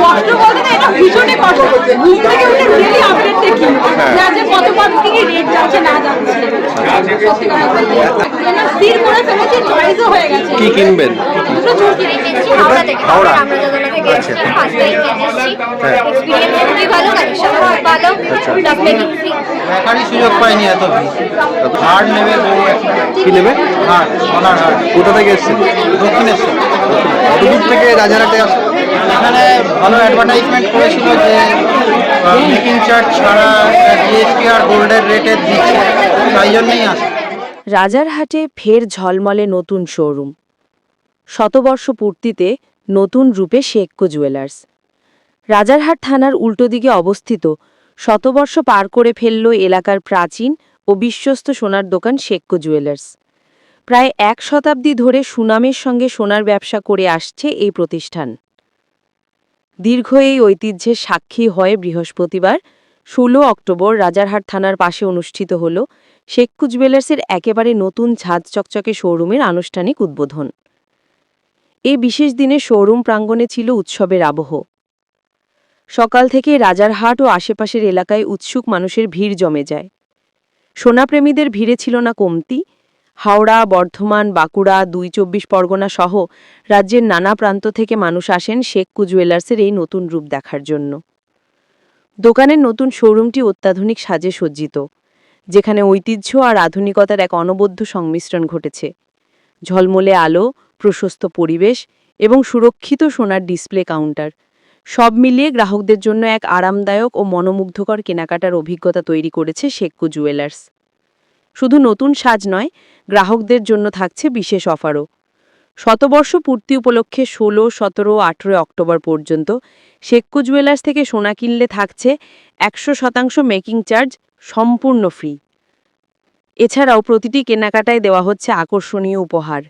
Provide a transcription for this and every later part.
কষ্ট বলতে না এটা ভীষণই কষ্ট। ঘুম থেকে উঠে ডেলি আপডেট দেখি। যে কত কত কি রেট যাচ্ছে না যাচ্ছে। সত্যি কথা বলতে এটা স্থির করে ফেলেছি চয়েসও হয়ে গেছে। কি কিনবেন? দুটো চুল হাওড়া থেকে। হাওড়া? আমরা রামরাজাতলা থেকে এসেছি ফার্স্ট টাইম এসেছি। হ্যাঁ। খুবই ভালো কালেকশন ভালো। প্লাস মেকিং ফি দেখারই সুযোগ পাইনি এত হার্ড নেবে বউ কি নেবে? হার্ড সোনার হার্ড। কোথা থেকে এসেছেন? দক্ষিণেশ্বর। কতদূর থেকে রাজারহাটে আসেন এখানে ভালো অ্যাডভার্টাইজমেন্ট করেছিল যে মেকিং চার্জ ছাড়া জিএসটি আর গোল্ডের রেটে দিচ্ছে, তাই জন্যই আসে রাজারহাটে ফের ঝলমলে নতুন শোরুম শতবর্ষ পূর্তিতে নতুন রূপে শেক্কো জুয়েলার্স রাজারহাট থানার উল্টো দিকে অবস্থিত, শতবর্ষ পার করে ফেলল এলাকার প্রাচীন ও বিশ্বস্ত সোনার দোকান শেক্কো জুয়েলার্স প্রায় এক শতাব্দী ধরে সুনামের সঙ্গে সোনার ব্যবসা করে আসছে এই প্রতিষ্ঠান। দীর্ঘ এই ঐতিহ্যের সাক্ষী হয়ে বৃহস্পতিবার ষোলো অক্টোবর রাজারহাট থানার পাশে অনুষ্ঠিত হল শেক্কু জুয়েলার্সের একেবারে নতুন ঝাঁজ চকচকে শোরুমের আনুষ্ঠানিক উদ্বোধন। এই বিশেষ দিনে শোরুম প্রাঙ্গণে ছিল উৎসবের আবহ। সকাল থেকে রাজারহাট ও আশেপাশের এলাকায় উৎসুক মানুষের ভিড় জমে যায়। সোনাপ্রেমীদের ভিড়ে ছিল না কমতি হাওড়া, বর্ধমান, বাঁকুড়া, দুই চব্বিশ পরগনা সহ রাজ্যের নানা প্রান্ত থেকে মানুষ আসেন শেক্কু জুয়েলার্সের এই নতুন রূপ দেখার জন্য। দোকানের নতুন শোরুমটি অত্যাধুনিক সাজে সজ্জিত, যেখানে ঐতিহ্য আর আধুনিকতার এক অনবদ্য সংমিশ্রণ ঘটেছে। ঝলমলে আলো, প্রশস্ত পরিবেশ এবং সুরক্ষিত সোনার ডিসপ্লে কাউন্টার, সব মিলিয়ে গ্রাহকদের জন্য এক আরামদায়ক ও মনোমুগ্ধকর কেনাকাটার অভিজ্ঞতা তৈরি করেছে শেক্কু জুয়েলার্স শুধু নতুন সাজ নয়, গ্রাহকদের জন্য থাকছে বিশেষ অফারও। শতবর্ষ পূর্তি উপলক্ষে ষোলো, সতেরো, আঠেরো অক্টোবর পর্যন্ত শেক্কু জুয়েলার্স থেকে সোনা কিনলে থাকছে একশো শতাংশ মেকিং চার্জ সম্পূর্ণ ফ্রি। এছাড়াও প্রতিটি কেনাকাটায় দেওয়া হচ্ছে আকর্ষণীয় উপহার।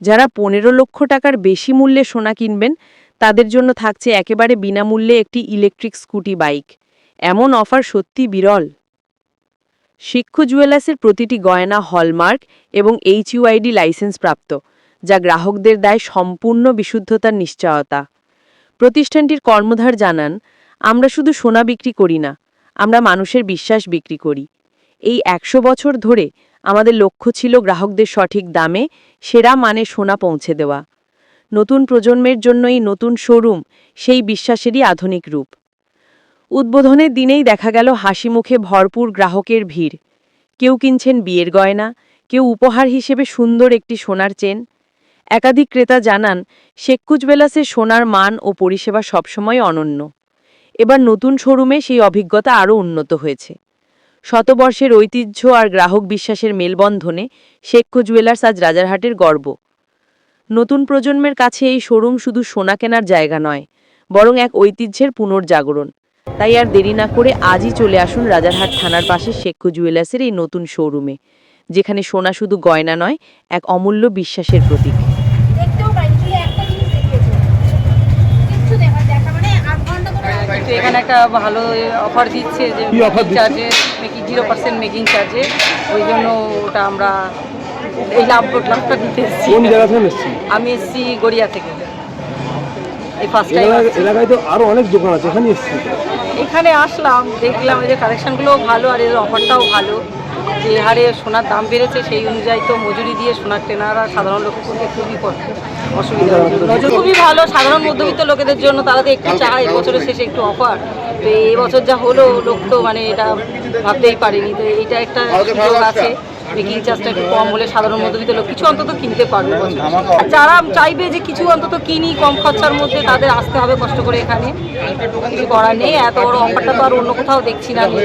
যারা পনেরো লক্ষ টাকার বেশি মূল্যে সোনা কিনবেন, তাদের জন্য থাকছে একেবারে বিনামূল্যে একটি ইলেকট্রিক স্কুটি বাইক। এমন অফার সত্যি বিরল। শিক্ষু জুয়েলার্সের প্রতিটি গয়না হলমার্ক এবং এইচইউআইডি লাইসেন্স প্রাপ্ত, যা গ্রাহকদের দেয় সম্পূর্ণ বিশুদ্ধতার নিশ্চয়তা। প্রতিষ্ঠানটির কর্মধার জানান, আমরা শুধু সোনা বিক্রি করি না, আমরা মানুষের বিশ্বাস বিক্রি করি। এই একশো বছর ধরে আমাদের লক্ষ্য ছিল গ্রাহকদের সঠিক দামে সেরা মানে সোনা পৌঁছে দেওয়া। নতুন প্রজন্মের জন্য এই নতুন শোরুম সেই বিশ্বাসেরই আধুনিক রূপ। উদ্বোধনের দিনেই দেখা গেল হাসি মুখে ভরপুর গ্রাহকের ভিড়। কেউ কিনছেন বিয়ের গয়না, কেউ উপহার হিসেবে সুন্দর একটি সোনার চেন। একাধিক ক্রেতা জানান শেক্কু জুয়েলার্সের সোনার মান ও পরিষেবা সবসময় অনন্য। এবার নতুন শোরুমে সেই অভিজ্ঞতা আরও উন্নত হয়েছে। শতবর্ষের ঐতিহ্য আর গ্রাহক বিশ্বাসের মেলবন্ধনে শেক্কু জুয়েলার্স আজ রাজারহাটের গর্ব। নতুন প্রজন্মের কাছে এই শোরুম শুধু সোনা কেনার জায়গা নয়, বরং এক ঐতিহ্যের পুনর্জাগরণ। তাই আর দেরি না করে আজই চলে আসুন রাজারহাট থানার পাশে শেক্কু জুয়েলার্সের এই নতুন শোরুমে যেখানে সোনা শুধু গয়না নয় এক অমূল্য বিশ্বাসের প্রতীক। মানে এখানে একটা ভালো অফার দিচ্ছে যে? চার্জে মেকিং জিরো পার্সেন্ট মেকিং চার্জে ওই জন্য ওটা আমরা এই লাভ লাভটা দিতে এসেছি। আমি এসেছি গড়িয়া থেকে। এই ফার্স্ট টাইম এলাকায় এলাকায় তো আরও অনেক দোকান আছে এখানে এসেছি। এখানে আসলাম দেখলাম যে কালেকশানগুলোও ভালো আর এর অফারটাও ভালো। যে হারে সোনার দাম বেড়েছে সেই অনুযায়ী তো মজুরি দিয়ে সোনার কেনারা সাধারণ লোকের পক্ষে খুবই অসুবিধা খুবই ভালো সাধারণ মধ্যবিত্ত লোকেদের জন্য তারা তো একটু চায় বছরের শেষে একটু অফার তো এই বছর যা হলো লোক তো মানে এটা ভাবতেই পারেনি। তো এইটা একটা সুযোগ আছে। মেকিং চার্জটা একটু কম হলে সাধারণ মধ্যবিত্ত লোক কিছু অন্তত কিনতে পারবে। আর যারা চাইবে যে কিছু অন্তত কিনি কম খরচার মধ্যে তাদের আসতে হবে কষ্ট করে এখানে। কিছু করার নেই এত বড় অফারটা তো আর অন্য কোথাও দেখছি না আমি।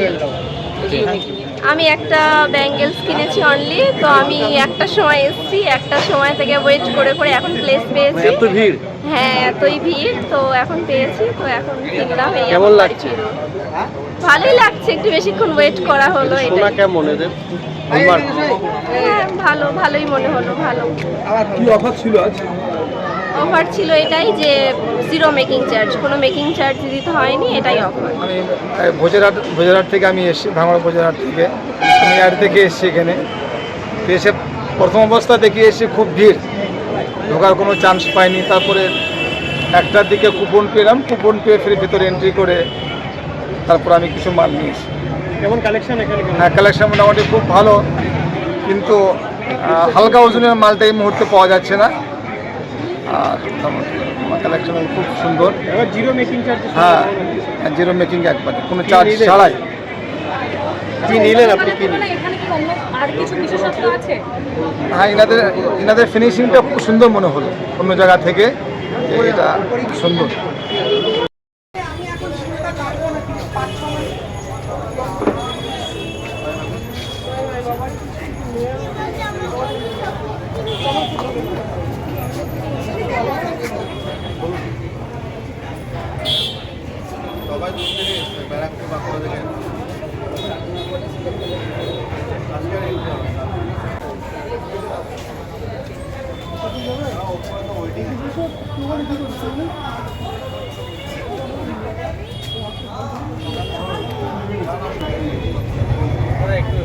আমি একটা ব্যাঙ্গেলস কিনেছি অনলি তো আমি একটা সময় এসেছি একটা সময় থেকে ওয়েট করে করে এখন প্লেস পেয়েছি। এত ভিড়? হ্যাঁ এতই ভিড় তো এখন পেয়েছি তো এখন কিনলাম এই কেমন লাগছে? ভালোই লাগছে একটু বেশিক্ষণ ওয়েট করা হলো সোনা এটা কেমন এদের? হ্যাঁ ভালো ভালোই মনে হলো ভালো। কি অফার ছিল আজ? অফার ছিল এটাই যে জিরো মেকিং চার্জ কোনো মেকিং চার্জ দিতে হয়নি এটাই অফার আমি ভোজেরহাট ভোজেরহাট থেকে আমি এসেছি ভাঙড়া ভোজেরহাট থেকে। আমি আর থেকে এসেছি এখানে। এসে প্রথম অবস্থা দেখে এসে খুব ভিড়। ঢোকার কোনো চান্স পাইনি। তারপরে একটার দিকে কুপন পেলাম। কুপন পেয়ে ফিরে ভেতরে এন্ট্রি করে তারপর আমি কিছু মাল নিয়েছি। কেমন কালেকশন এখানে? হ্যাঁ কালেকশন মোটামুটি খুব ভালো। কিন্তু হালকা ওজনের মালটা এই মুহূর্তে পাওয়া যাচ্ছে না। আর কালেকশন খুব সুন্দর। এবার জিরো মেকিং চার্জ হ্যাঁ জিরো মেকিং একবারে। কোনো চার্জ ছাড়াই। কি নিলেন আপনি? কি নিলেন? হ্যাঁ এনাদের এনাদের ফিনিশিংটা খুব সুন্দর মনে হলো অন্য জায়গা থেকে। এটা সুন্দর। সবাই দূর থেকে এসছে ব্যারাকপুর বাঁকুড়া থেকে? একটু